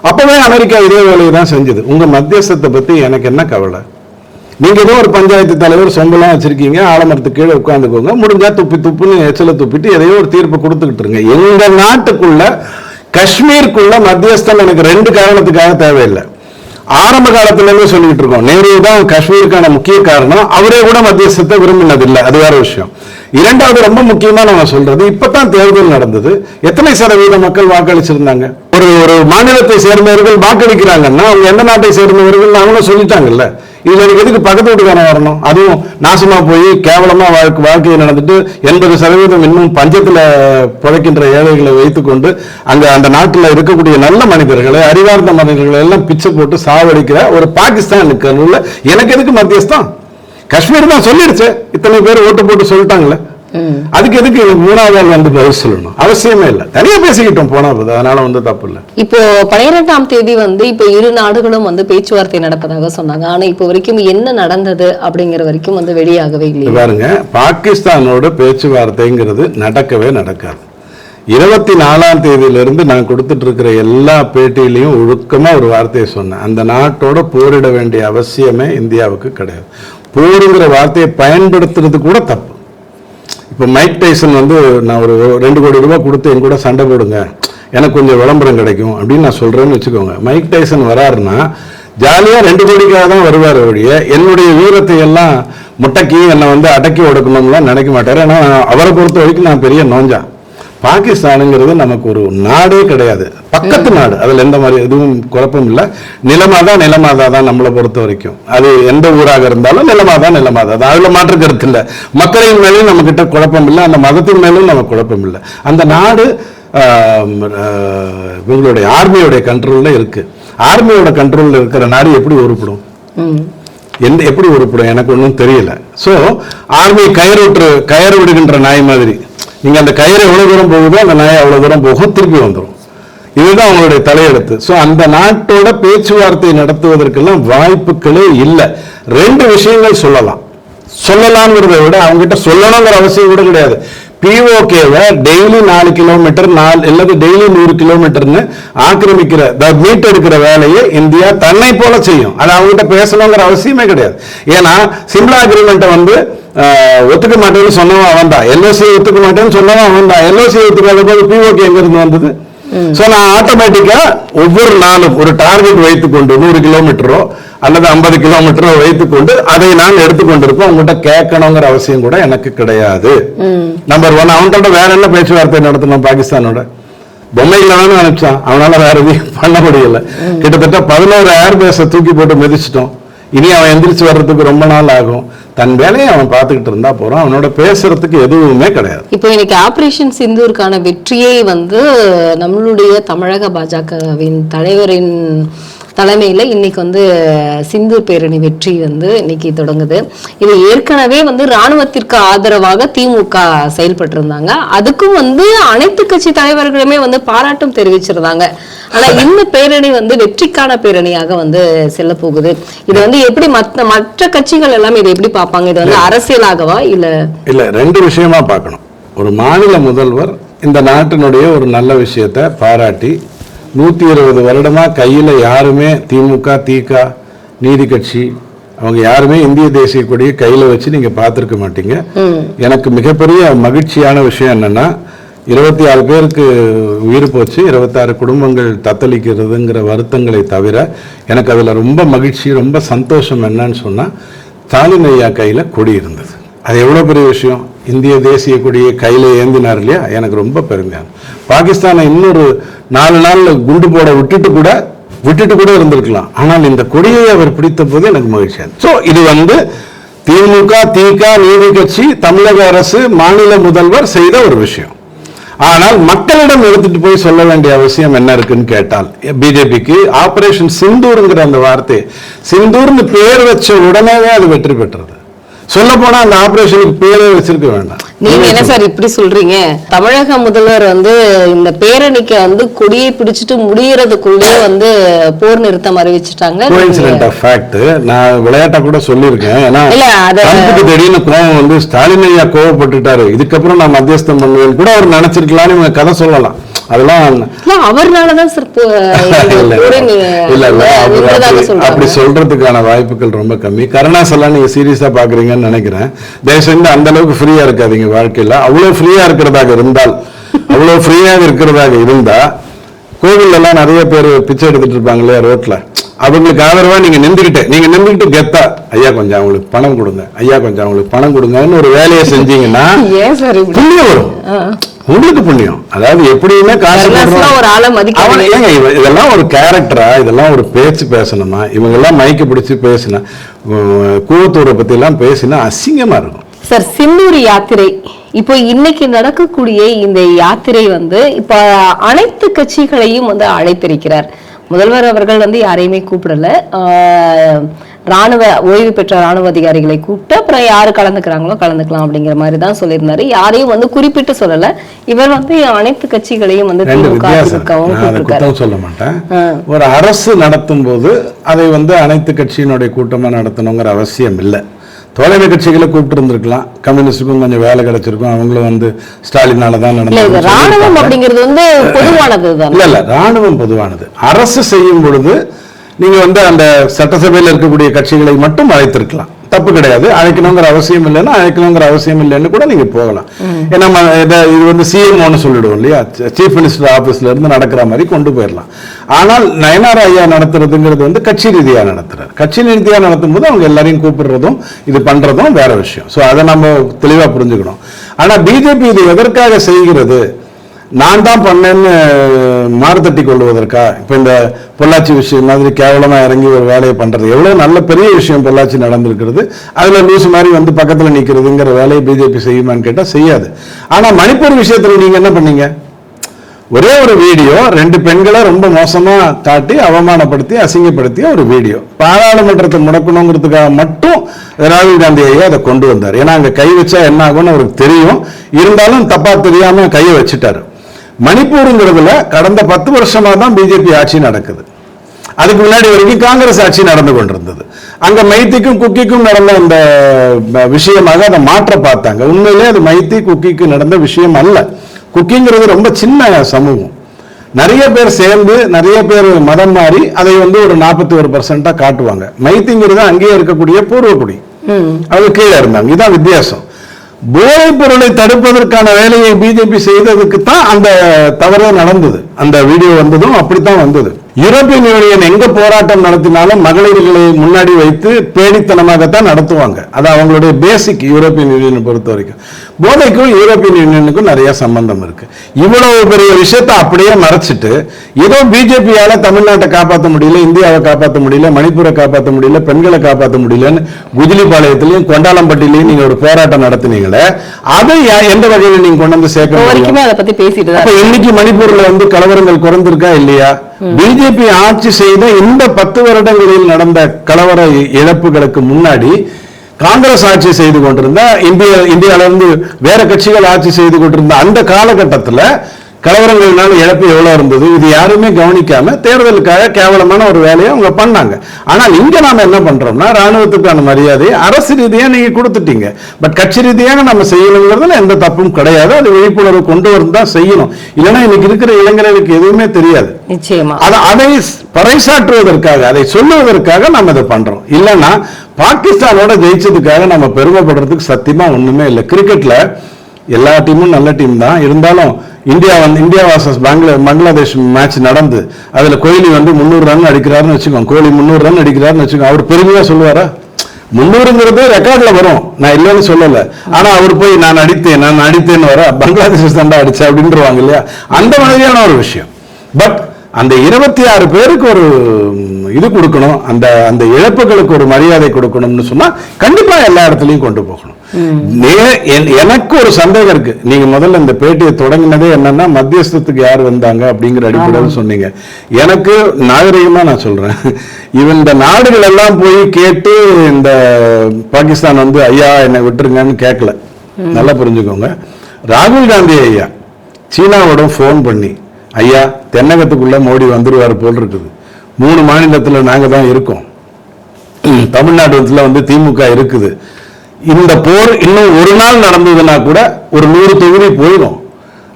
அப்போவே அமெரிக்கா இதே வேலையை தான் செஞ்சது. உங்க மத்தியஸ்தத்தை பத்தி எனக்கு என்ன கவலை? நீங்க ஏதோ ஒரு பஞ்சாயத்து தலைவர் சொம்பெல்லாம் வச்சிருக்கீங்க ஆலமரத்துக்கு கீழே உட்காந்துக்கோங்க முடிஞ்சால் துப்பி துப்புன்னு எச்சலை துப்பிட்டு எதையோ ஒரு தீர்ப்பு கொடுத்துக்கிட்டு இருங்க. எங்க நாட்டுக்குள்ள காஷ்மீருக்குள்ள மத்தியஸ்தம் எனக்கு ரெண்டு காரணத்துக்காக தேவையில்லை. ஆரம்ப காலத்திலேருந்து சொல்லிட்டு இருக்கோம். நேரு தான் காஷ்மீருக்கான முக்கிய காரணம். அவரே கூட மத்தியஸ்தத்தை விரும்பினதில்லை. அது வேற விஷயம். இரண்டாவது ரொம்ப முக்கியமா நம்ம சொல்றது இப்பதான் தேர்தல் நடந்தது. எத்தனை சதவீத மக்கள் வாக்களிச்சிருந்தாங்க? ஒரு ஒரு மாநிலத்தை சேர்ந்தவர்கள் வாக்களிக்கிறாங்கன்னா அவங்க எந்த நாட்டை சேர்ந்தவர்கள் அவங்களும் சொல்லிட்டாங்கல்ல. இதுல எனக்கு எதுக்கு பக்கத்து வீட்டுக்கான வரணும்? அதுவும் நாசமா போய் கேவலமா வாழ்க்கை வாழ்க்கையை நடந்துட்டு எண்பது சதவீதம் இன்னும் பஞ்சத்துல பிழைக்கின்ற ஏழைகளை வைத்துக்கொண்டு அங்க அந்த நாட்டில் இருக்கக்கூடிய நல்ல மனிதர்களை அறிவார்ந்த மனிதர்களை எல்லாம் பிச்சை போட்டு சாவடிக்கிற ஒரு பாகிஸ்தான் உள்ள எனக்கு எதுக்கு மத்தியஸ்தான்? காஷ்மீர் தான் சொல்லிடுச்சு. இத்தனை பேர் ஓட்டு போட்டு சொல்லிட்டாங்களே அதுக்கு எதுக்கு மூணாவது ஆள் வந்து பதில் சொல்லணும்? அவசியமே இல்லை. தனியா பேசிக்கிட்டோம் போனா போது அதனால வந்து தப்பு இல்லை. இப்போ பனிரெண்டாம் தேதி வந்து இப்போ இரு நாடுகளும் வந்து பேச்சுவார்த்தை நடப்பதாக சொன்னாங்க. ஆனா இப்போ வரைக்கும் என்ன நடந்தது அப்படிங்கிற வரைக்கும் வந்து வெளியாகவே இது இல்லையா பாருங்க. பாகிஸ்தானோட பேச்சுவார்த்தைங்கிறது நடக்கவே நடக்காது. இருபத்தி நாலாம் தேதியிலிருந்து நான் கொடுத்துட்டு இருக்கிற எல்லா பேட்டியிலையும் ஒழுக்கமா ஒரு வார்த்தையை சொன்னேன். அந்த நாட்டோட போரிட வேண்டிய அவசியமே இந்தியாவுக்கு கிடையாது. போருங்கிற வார்த்தையை பயன்படுத்துறது கூட தப்பு. இப்போ மைக் டைசன் வந்து நான் ஒரு ரெண்டு கோடி ரூபாய் கொடுத்து என் கூட சண்டை போடுங்க. எனக்கு கொஞ்சம் விளம்பரம் கிடைக்கும் அப்படின்னு நான் சொல்கிறேன்னு வச்சுக்கோங்க. மைக் டைசன் வராருன்னா ஜாலியாக ரெண்டு கோடிக்காக தான் வருவார் ஒழிய என்னுடைய வீரத்தை எல்லாம் முட்டக்கி என்னை வந்து அடக்கி ஒடுக்கணும்லாம் நினைக்க மாட்டார். ஏன்னா அவரை பொறுத்த வரைக்கும் நான் பெரிய நோஞ்சான் பாகிஸ்தானுங்கிறது நமக்கு ஒரு நாடே கிடையாது. பக்கத்து நாடு. அதுல எந்த மாதிரி எதுவும் குழப்பம் இல்லை. நிலமாதா நிலமாதா தான் நம்மளை பொறுத்த வரைக்கும். அது எந்த ஊராக இருந்தாலும் நிலமாதா நிலமாதா. தான் அதுல மாற்று கருத்து இல்லை. மக்களின் மேலும் நம்ம கிட்ட குழப்பம் இல்லை. அந்த மதத்தின் மேலும் நமக்கு குழப்பம் இல்லை. அந்த நாடு இவங்களுடைய ஆர்மியோடைய கண்ட்ரோல்ல இருக்கு. ஆர்மியோட கண்ட்ரோல்ல இருக்கிற நாடு எப்படி உருப்படும். எந்த எப்படி உருப்படும்? எனக்கு ஒன்றும் தெரியல. ஸோ ஆர்மி கயிறுற்று கயிறு விடுகின்ற நாய் மாதிரி. நீங்க அந்த கயிறு எவ்வளோ தூரம் போகுதோ அந்த நாயை அவ்வளோ தூரம் போகும். திருப்பி வந்துடும் இதுதான் அவங்களுடைய தலையெழுத்து. ஸோ அந்த நாட்டோட பேச்சுவார்த்தை நடத்துவதற்கெல்லாம் வாய்ப்புகளே இல்லை. ரெண்டு விஷயங்கள் சொல்லலாம். சொல்லலாம்ங்கிறத விட அவங்க கிட்ட சொல்லணுங்கிற அவசியம் கூட கிடையாது. பிஓகேவை டெய்லி நாலு கிலோமீட்டர் நாலு அல்லது டெய்லி நூறு கிலோமீட்டர்னு ஆக்கிரமிக்கிற த- மீட்டெடுக்கிற வேலையை இந்தியா தன்னை போல செய்யும். அது அவங்ககிட்ட பேசணுங்கிற அவசியமே கிடையாது. ஏன்னா சிம்லா அக்ரிமெண்ட்டை வந்து ஒத்துக்க மாட்டேன்னு சொன்னவன் அவன் தான் எல்ஓசி ஒத்துக்க மாட்டேன்னு சொன்னவன் அவன் தான் எல்ஓசி ஒத்துக்காத போது பிஓகே எங்கிருந்து வந்தது? சோ நான் ஆட்டோமேட்டிக்கா ஒவ்வொரு நாளும் ஒரு டார்கெட் வைத்துக்கொண்டு நூறு கிலோமீட்டரோ அல்லது ஐம்பது கிலோமீட்டரோ வைத்துக்கொண்டு அதை நான் எடுத்துக்கொண்டிருப்போம் உங்ககிட்ட கேட்கணுங்கிற அவசியம் கூட எனக்கு கிடையாது. நம்பர் ஒன் அவன்கிட்ட வேற என்ன பேச்சுவார்த்தை நடத்தணும் பாகிஸ்தானோட? பொம்மைகளை தானே அனுப்பிச்சான். அவனால வேற எதையும் பண்ண முடியல. கிட்டத்தட்ட பதினோரு ஏர்பேஸை தூக்கி போட்டு மிதிச்சிட்டோம். இனி அவன் எந்திரிச்சு வர்றதுக்கு ரொம்ப நாள் ஆகும். தன் வேலையை அவன் பார்த்துக்கிட்டு இருந்தா போறான். அவனோட பேசுறதுக்கு எதுவுமே கிடையாது. இப்போ இன்னைக்கு ஆபரேஷன் சிந்தூருக்கான வெற்றியை வந்து நம்மளுடைய தமிழக பாஜகவின் தலைவரின் தலைமையில இன்னைக்கு வந்து சிந்தூர் பேரணி வெற்றி வந்து இன்னைக்கு தொடங்குது. இது ஏற்கனவே வந்து ராணுவத்திற்கு ஆதரவாக திமுக செயல்பட்டு இருந்தாங்க அதுக்கும் வந்து அனைத்து கட்சி தலைவர்களுமே வந்து பாராட்டும் தெரிவிச்சிருந்தாங்க. ஆனா இந்த பேரணி வந்து வெற்றிக்கான பேரணியாக வந்து செல்ல போகுது. இது வந்து எப்படி மத்த மற்ற கட்சிகள் எல்லாம் இதை எப்படி பார்ப்பாங்க? இது வந்து அரசியலாகவா இல்ல? இல்ல ரெண்டு விஷயமா பார்க்கணும். ஒரு மாநில முதல்வர் இந்த நாட்டினுடைய ஒரு நல்ல விஷயத்தை பாராட்டி நூத்தி இருபது வருடமா கையில யாருமே திமுக திக நீதி கட்சி அவங்க யாருமே இந்திய தேசிய கொடியை கையில வச்சு நீங்க பார்த்திருக்க மாட்டீங்க. எனக்கு மிகப்பெரிய மகிழ்ச்சியான விஷயம் என்னன்னா இருபத்தி ஆறு பேருக்கு உயிர் போச்சு இருபத்தாறு குடும்பங்கள் தத்தளிக்கிறதுங்கிற வருத்தங்களை தவிர எனக்கு அதுல ரொம்ப மகிழ்ச்சி ரொம்ப சந்தோஷம் என்னன்னு சொன்னா ஸ்டாலின் ஐயா கையில கொடி இருந்தது. அது எவ்வளவு பெரிய விஷயம்? இந்திய தேசிய கொடியை கையில் ஏந்தினார் இல்லையா? எனக்கு ரொம்ப பெருமையான பாகிஸ்தானை இன்னொரு நாலு நாளில் குண்டு போட விட்டுட்டு கூட விட்டுட்டு கூட இருந்திருக்கலாம். ஆனால் இந்த கொடியை அவர் பிடித்த போது எனக்கு மகிழ்ச்சியாக ஸோ இது வந்து திமுக திக நீதி கட்சி தமிழக அரசு மாநில முதல்வர் செய்த ஒரு விஷயம். ஆனால் மக்களிடம் எடுத்துட்டு போய் சொல்ல வேண்டிய அவசியம் என்ன இருக்குன்னு கேட்டால் பிஜேபிக்கு ஆபரேஷன் சிந்தூருங்கிற அந்த வார்த்தை சிந்தூர்னு பேர் வச்ச உடனேவே அது வெற்றி பெற்றது. சொல்ல போனா அந்த ஆபரேஷனுக்கு பேரே வச்சிருக்க வேண்டாம். நீங்க என்ன சார் இப்படி சொல்றீங்க? தமிழக முதல்வர் வந்து இந்த பேரணிக்கு வந்து கொடியை பிடிச்சிட்டு முடியறதுக்குள்ளேயே வந்து போர் நிறுத்தம் அறிவிச்சிட்டாங்க. கோயின்சிடென்ட் ஆஃப் ஃபேக்ட் நான் விளையாட்டா கூட சொல்லியிருக்கேன். ஏன்னா ட்ரம்ப்புக்கு திடீர்னு கோவம் வந்து ஸ்டாலின் ஐயா கோவப்பட்டுட்டாரு. இதுக்கப்புறம் நான் மத்தியஸ்தம் பண்ணுவேன் கூட அவர் நினைச்சிருக்கலாம்னு இவங்க கதை சொல்லலாம். அதெல்லாம் இல்ல அவர்னாலதான் சார் அப்படி- சொல்றதுக்கான வாய்ப்புகள் ரொம்ப கம்மி. கருணாஸ் எல்லாம் நீங்க சீரியஸா பாக்குறீங்கன்னு நினைக்கிறேன். தயவு செஞ்சு அந்த அளவுக்கு ஃப்ரீயா இருக்காதீங்க வாழ்க்கையில. அவ்வளவு ஃப்ரீயா இருக்கிறதாக இருந்தால் அவ்வளவு ஃப்ரீயாக இருக்கிறதாக இருந்தா கோவில்ல எல்லாம் நிறைய பேர் பிச்சை எடுத்துட்டு இருப்பாங்க இல்லையா ரோட்ல. அவங்களுக்கு ஆதரவா நீங்க நின்றுகிட்டு நீங்க நின்றுகிட்டு கெத்தா ஐயா கொஞ்சம் அவங்களுக்கு பணம் கொடுங்க. ஐயா கொஞ்சம் அவங்களுக்கு பணம் கொடுங்கன்னு ஒரு வேலையை செஞ்சீங்கன்னா புண்ணியம் வரும். உங்களுக்கு புண்ணியம். அதாவது எப்படியுமே காசு இதெல்லாம் ஒரு கேரக்டரா இதெல்லாம் ஒரு பேச்சு பேசணுமா? இவங்க எல்லாம் மைக்கு பிடிச்சு பேசினா கூவத்தூரை பத்தி எல்லாம் பேசினா அசிங்கமா இருக்கும். சார் சிந்தூர் யாத்திரை இப்போ இன்னைக்கு நடக்கக்கூடிய இந்த யாத்திரை வந்து இப்ப அனைத்து கட்சிகளையும் வந்து அழைத்திருக்கிறார். முதல்வர் அவர்கள் வந்து யாரையுமே கூப்பிடல. ராணுவ ஓய்வு பெற்ற ராணுவ அதிகாரிகளை கூப்பிட்டு அப்புறம் யாரு கலந்துக்கிறாங்களோ கலந்துக்கலாம் அப்படிங்கிற மாதிரி தான் சொல்லியிருந்தாரு. யாரையும் வந்து குறிப்பிட்டு சொல்லல. இவர் வந்து அனைத்து கட்சிகளையும் வந்து ரெண்டு திமுக வித்தியாசம். அதிமுகவும் நான் அதை கூப்பிட்டிருக்காரு குத்தம் சொல்ல மாட்டேன். ஒரு அரசு நடத்தும் போது அதை வந்து அனைத்து கட்சியினுடைய கூட்டமா நடத்தணுங்கிற அவசியம் இல்லை. தோழமை கட்சிகளை கூப்பிட்டு இருந்திருக்கலாம். கம்யூனிஸ்டுக்கும் கொஞ்சம் வேலை கிடைச்சிருக்கும். அவங்களும் வந்து ஸ்டாலினால தான் நடந்தது ராணுவம் அப்படிங்கிறது வந்து பொதுவானது இல்ல இல்ல ராணுவம் பொதுவானது. அரசு செய்யும் பொழுது நீங்க வந்து அந்த சட்டசபையில் இருக்கக்கூடிய கட்சிகளை மட்டும் அழைத்திருக்கலாம். தப்பு கிடையாது. அழைக்கணுங்கிற அவசியம் இல்லைன்னா அழைக்கணுங்கிற அவசியம் இல்லைன்னு கூட நீங்க போகலாம். ஏன்னா இத- வந்து சிஎம்ஓன்னு சொல்லிடுவோம் இல்லையா? சீஃப் மினிஸ்டர் ஆபீஸ்ல இருந்து நடக்கிற மாதிரி கொண்டு போயிடலாம். ஆனால் நயனார் ஐயா நடத்துறதுங்கிறது வந்து கட்சி ரீதியா நடத்துறாரு. கட்சி ரீதியா நடத்தும் போது அவங்க எல்லாரையும் கூப்பிடுறதும் இது பண்றதும் வேற விஷயம். ஸோ அதை நம்ம தெளிவா புரிஞ்சுக்கணும். ஆனா பிஜேபி இது எதற்காக செய்கிறது? நான் தான் பண்ணேன்னு மாறுதட்டி கொள்வதற்கா இப்போ இந்த பொள்ளாச்சி விஷயம் மாதிரி கேவலமாக இறங்கி ஒரு வேலையை பண்ணுறது எவ்வளோ நல்ல பெரிய விஷயம் பொள்ளாச்சி நடந்திருக்கிறது. அதில் லூஸ் மாதிரி வந்து பக்கத்தில் நிற்கிறதுங்கிற வேலையை பிஜேபி செய்யுமான்னு கேட்டால் செய்யாது. ஆனால் மணிப்பூர் விஷயத்தில் நீங்கள் என்ன பண்ணீங்க? ஒரே ஒரு வீடியோ ரெண்டு பெண்களை ரொம்ப மோசமாக காட்டி அவமானப்படுத்தி அசிங்கப்படுத்திய ஒரு வீடியோ. பாராளுமன்றத்தை முடக்கணுங்கிறதுக்காக மட்டும் ராகுல் காந்தி ஐயா அதை கொண்டு வந்தார். ஏன்னா அங்கே கை வச்சா என்ன ஆகும்னு அவருக்கு தெரியும். இருந்தாலும் தப்பாக தெரியாமல் கையை வச்சுட்டாரு. மணிப்பூருங்கிறதுல கடந்த பத்து வருஷமா தான் பிஜேபி ஆட்சி நடக்குது. அதுக்கு முன்னாடி வரைக்கும் காங்கிரஸ் ஆட்சி நடந்து கொண்டிருந்தது. அங்க மைத்திக்கும் குக்கிக்கும் நடந்த அந்த விஷயமாக அதை மாற்ற பார்த்தாங்க. உண்மையிலே அது மைத்தி குக்கிக்கு நடந்த விஷயம் அல்ல. குக்கிங்கிறது ரொம்ப சின்ன சமூகம். நிறைய பேர் சேர்ந்து நிறைய பேர் மதம் மாறி அதை வந்து ஒரு நாற்பத்தி ஒரு பர்சன்டா காட்டுவாங்க. மைத்திங்கிறது அங்கேயே இருக்கக்கூடிய பூர்வக்குடி. அது கீழே இருந்தாங்க. இதான் வித்தியாசம். போதைப் பொருளை தடுப்பதற்கான வேலையை பிஜேபி செய்ததுக்கு தான் அந்த தவறு நடந்தது. அந்த வீடியோ வந்ததும் அப்படித்தான் வந்தது. யூரோப்பியன் யூனியன் எங்க போராட்டம் நடத்தினாலும் மகளிர்களை முன்னாடி வைத்து பேடித்தனமாகத்தான் நடத்துவாங்க. அது அவங்களுடைய பேசிக் யூரோப்பியன் யூனியனை பொறுத்த வரைக்கும். போதைக்கும் யூரோப்பியன் யூனியனுக்கும் நிறைய சம்பந்தம் இருக்கு. இவ்வளவு பெரிய விஷயத்தை அப்படியே மறைச்சிட்டு ஏதோ பிஜேபியால தமிழ்நாட்டை காப்பாற்ற முடியல இந்தியாவை காப்பாற்ற முடியல மணிப்பூரை காப்பாற்ற முடியல பெண்களை காப்பாற்ற முடியலன்னு குஜிலிபாளையத்திலையும் கொண்டாளம்பட்டிலையும் நீங்க ஒரு போராட்டம் நடத்துனீங்களே அதை எந்த வகையில நீங்க கொண்டு வந்து சேர்க்க இப்போ முடியும் வரைக்குமே அதை பத்தி பேசிட்டு தான் அப்ப இன்னைக்கு மணிப்பூர்ல வந்து கலவரங்கள் குறைந்திருக்கா இல்லையா? பிஜேபி ஆட்சி செய்த இந்த பத்து வருடங்களில் நடந்த கலவர இழப்புகளுக்கு முன்னாடி காங்கிரஸ் ஆட்சி செய்து கொண்டிருந்த இந்திய இந்தியாவிலிருந்து வேற கட்சிகள் ஆட்சி செய்து கொண்டிருந்த அந்த காலகட்டத்தில் கலவரங்கள்னால இழப்பு எவ்வளவு இருந்தது? இது யாருமே கவனிக்காம தேர்தலுக்காக கேவலமான ஒரு வேலையை அவங்க பண்ணாங்க. ஆனால் இங்க நாம என்ன பண்றோம்னா ராணுவத்துக்கான மரியாதையை அரசு ரீதியா நீங்க கொடுத்துட்டீங்க. பட் கட்சி ரீதியாக நம்ம செய்யணுங்கிறதுல எந்த தப்பும் கிடையாது. அது விழிப்புணர்வு கொண்டு வந்து தான் செய்யணும். இல்லைன்னா இன்னைக்கு இருக்கிற இளைஞர்களுக்கு எதுவுமே தெரியாது. நிச்சயமா. அதை அதை பறைசாற்றுவதற்காக அதை சொல்லுவதற்காக நம்ம இதை பண்றோம். இல்லைன்னா பாகிஸ்தானோட ஜெயிச்சதுக்காக நம்ம பெருமைப்படுறதுக்கு சத்தியமா ஒண்ணுமே இல்லை. கிரிக்கெட்ல எல்லா டீமும் நல்ல டீம் தான். இருந்தாலும் இந்தியா வந்து இந்தியா வாசஸ் பங்களா பங்களாதேஷ் மேட்ச் நடந்து அதுல கோலி வந்து முந்நூறு ரன் அடிக்கிறாருன்னு வச்சுக்கோங்க. கோலி முந்நூறு ரன் அடிக்கிறாருன்னு வச்சுக்கோங்க. அவர் பெருமையாக சொல்லுவாரா? முந்நூறுங்கிறது ரெக்கார்ட்ல வரும். நான் இல்லைன்னு சொல்லல. ஆனா அவர் போய் நான் அடித்தேன் நான் அடித்தேன்னு வர பங்களாதேஷ் தாண்டா அடித்தேன் அப்படின்றவாங்க இல்லையா? அந்த மாதிரியான ஒரு விஷயம். பட் அந்த இருபத்தி ஆறு பேருக்கு ஒரு இது கொடுக்கணும். அந்த அந்த இழப்புகளுக்கு ஒரு மரியாதை கொடுக்கணும்னு சொன்னால் கண்டிப்பாக எல்லா இடத்துலையும் கொண்டு போகணும். எனக்கு ஒரு சந்தேகம் இருக்கு. நீங்க முதல்ல இந்த பேட்டியை தொடங்கினதே என்னன்னா மத்தியஸ்தத்துக்கு யார் வந்தாங்க அப்படிங்கிற அடிப்படையில் சொன்னீங்க. எனக்கு நாகரிகமா நான் சொல்றேன். இவன் இந்த நாடுகள் எல்லாம் போய் கேட்டு இந்த பாகிஸ்தான் வந்து ஐயா என்னை விட்டுருங்கன்னு கேட்கல. நல்லா புரிஞ்சுக்கோங்க. ராகுல் காந்தி ஐயா சீனாவோட ஃபோன் பண்ணி ஐயா தென்னகத்துக்குள்ள மோடி வந்துருவார் போல் இருக்குது. மூணு மாநிலத்துல நாங்க தான் இருக்கோம். தமிழ்நாட்டுல வந்து திமுக இருக்குது. இந்த போர் இன்னும் ஒரு நாள் நடந்ததுன்னா கூட ஒரு நூறு தொகுதி போயிடும்.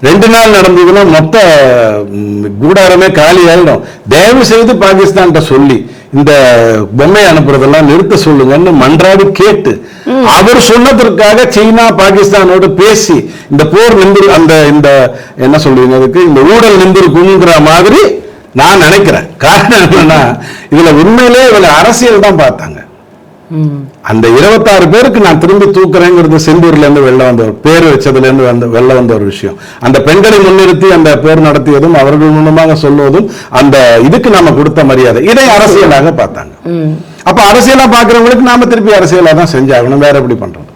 ரெண்டு நாள் நடந்ததுன்னா மொத்த கூடாரமே காலி ஆயிடும். தயவு செய்து பாகிஸ்தான்கிட்ட சொல்லி இந்த பொம்மை அனுப்புறதெல்லாம் நிறுத்த சொல்லுங்கன்னு மன்றாடி கேட்டு அவர் சொன்னதற்காக சீனா பாகிஸ்தானோடு பேசி இந்த போர் நின்று அந்த இந்த என்ன சொல்றீங்க அதுக்கு இந்த ஊழல் நின்றுக்குங்கிற மாதிரி நான் நினைக்கிறேன். காரணம் என்னன்னா இதுல உண்மையிலே இதுல அரசியல் தான் பார்த்தாங்க. அந்த இருபத்தாறு பேருக்கு நான் திரும்பி தூக்குறேங்கிறது செந்தூர்ல இருந்து வெளில வந்த ஒரு பேர் வச்சதுல இருந்து வந்த வெளில வந்த ஒரு விஷயம். அந்த பெண்களை முன்னிறுத்தி அந்த பேர் நடத்தியதும் அவர்கள் மூலமாக சொல்வதும் அந்த இதுக்கு நாம கொடுத்த மரியாதை. இதை அரசியலாக பார்த்தாங்க. அப்ப அரசியலா பாக்குறவங்களுக்கு நாம திருப்பி அரசியலா தான் செஞ்சாகணும். வேற எப்படி பண்றோம்